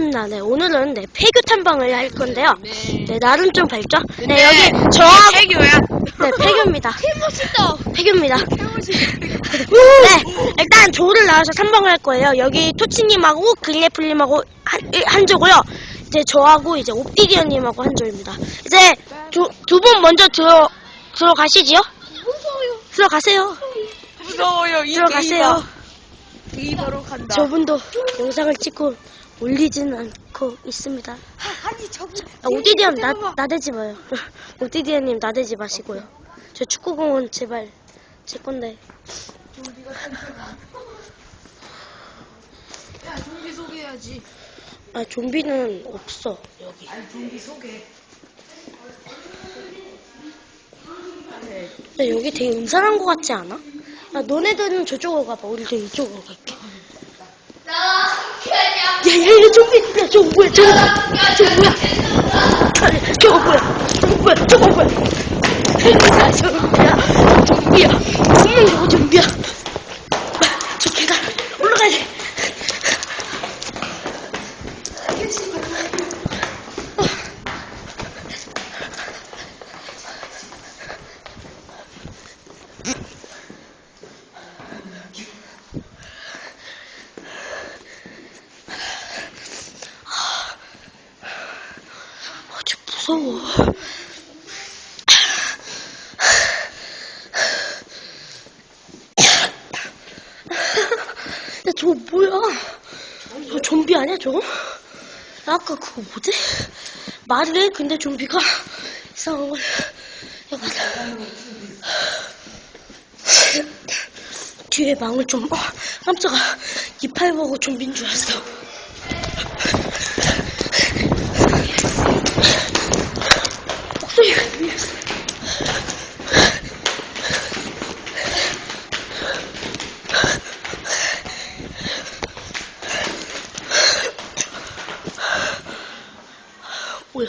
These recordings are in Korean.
나, 네, 오늘은 네, 폐교 탐방을 할 건데요. 네. 네, 나름 좀 밝죠? 네, 근데 여기 저하고 태교야. 네, 폐교입니다. 멋있다. 폐교입니다. 네, 일단 조를 나와서 탐방을 할 거예요. 여기 토치님하고 그린애플님하고 한, 한 조고요. 이제 저하고 이제 옵티디언님하고 한 조입니다. 이제 두 분 먼저 들어 들어가시지요? 무서워요. 들어가세요. 무서워요. 이 들어가세요. 게이버로 간다. 저분도 영상을 찍고 올리지는 않고 있습니다. 아니 저분. 아, 오디디언 나, 나대지 마요. 오디디언님 나대지 마시고요. 저 축구공은 제발 제 건데. 야 좀비 소개해야지. 아 좀비는 없어 여기. 아니 좀비 소개. 야, 여기 되게 음산한 것 같지 않아? 야, 너네들은 저쪽으로 가봐. 우리도 이쪽으로 갈게. 야, 야, 야, 좀비! 야, 저거 뭐야, 저거, 저거 뭐야? 아, 저거 뭐야? 저거 뭐야? 저거 뭐야? 야, 좀비야. 좀비야. 분명 저거 좀비야. 아, 저 계단 올라가야 돼. 아, 저 무서워. 야, 저거 뭐야? 저 좀비 아니야, 저거? 야, 아까 그거 뭐지? 말을 해? 근데 좀비가 이상한 거야. 야, 맞아. 뒤에 망을 좀, 어, 깜짝아. 이팔 보고 좀비인 줄 알았어. 목소리가 들렸어. 뭐야?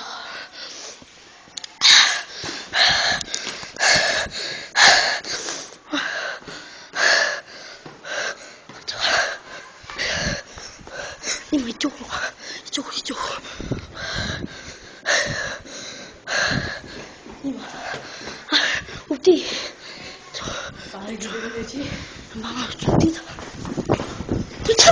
님 이쪽으로 가. 이쪽으로 이쪽으로. 님 아, 어디? 저 말 들어야지. 망아 좀비다. 쫓아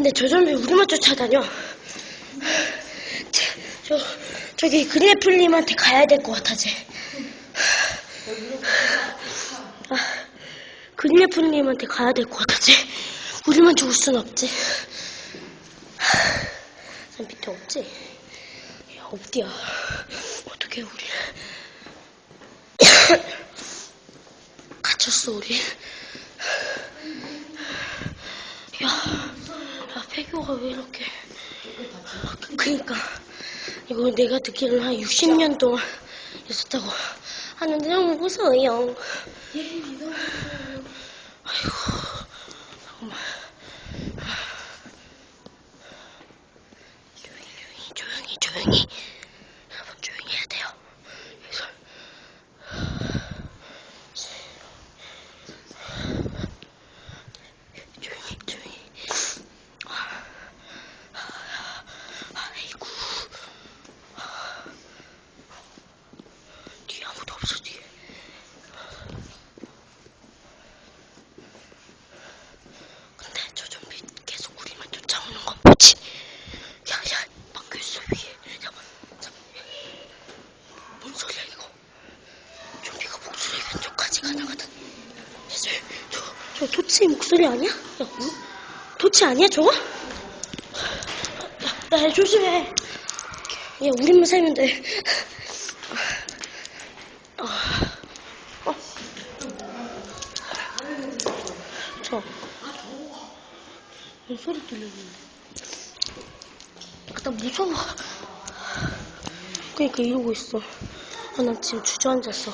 근데 저 좀비 우리만 쫓아다녀. 저, 저 저기 그래플님한테 가야 될 것 같아, 쟤. 아, 그래플님한테 가야 될 것 같아, 쟤. 우리만 죽을 순 없지. 저 밑에 없지? 야, 없디야. 어떻게 우리. 갇혔어, 우리. 야, 야, 폐교가 왜 이렇게. 그니까. 이거 내가 듣기로는 한 60년 동안 있었다고 하는데 너무 무서워요. 아이고, 정말. 조용히, 조용히, 조용히. 없어 뒤에 근데 저 좀비 계속 우리만 쫓아오는 건 뭐지. 야야 막혀있어 그 위에. 잠깐만 뭔 소리야 이거? 좀비가 목소리 왼쪽까지 가나가다 예술 저, 저 도치 목소리 아니야? 야, 어? 도치 아니야 저거? 야, 야, 야 조심해. 야 우리만 살면 돼. 소리 들리는데? 나 무서워. 그러니까 이러고 있어. 아, 난 지금 주저앉았어.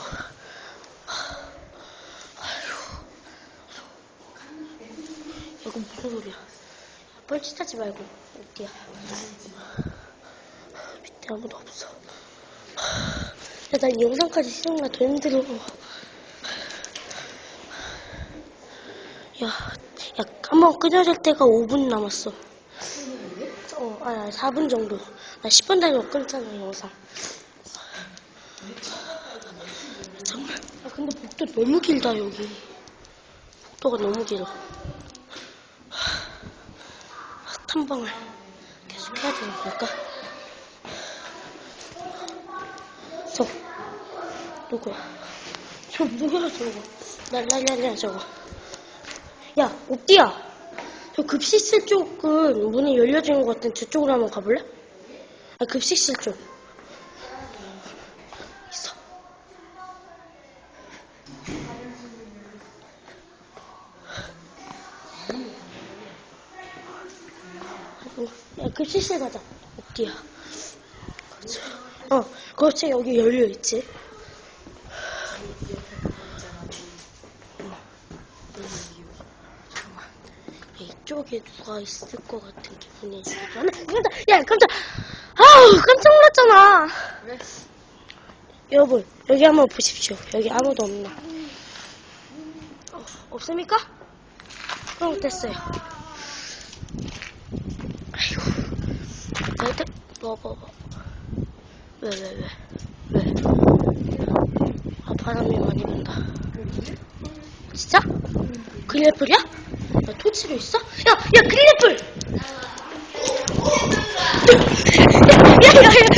이거 무슨 소리야? 뻘짓하지 말고 어디야? 밑에 아무도 없어. 야, 난 영상까지 시청나 더 힘들어. 야, 야, 한번 끊어질 때가 5분 남았어. 어, 아니, 4분 정도. 나 10분 단위로 끊잖아, 영상. 정말. 아, 근데 복도 너무 길다, 여기. 복도가 너무 길어. 탐방을 계속 해야 되는 걸까? 저, 누구야? 저 누구야, 저거? 날라리야, 저거. 야, 옥디야. 저 급식실 쪽은 문이 열려진 것 같은 저쪽으로 한번 가볼래? 아, 급식실 쪽. 있어. 야, 급식실 가자. 옥디야. 그렇지. 어, 그렇지. 여기 열려있지. 잠깐만. 이 쪽에 누가 있을 것 같은 기분이 들잖아. 깜짝, 야, 깜짝. 아우, 깜짝 놀랐잖아. 왜? 여러분, 여기 한번 보십시오. 여기 아무도 없나? 어, 없습니까? 그럼 됐어요. 아이고. 뭐, 뭐, 뭐. 왜, 왜, 왜? 왜? 아, 바람이 많이 분다. 진짜? 그린애플이야? 야, 토치도 있어? 야, 야, 그린애플! 야, 야, 야, 야,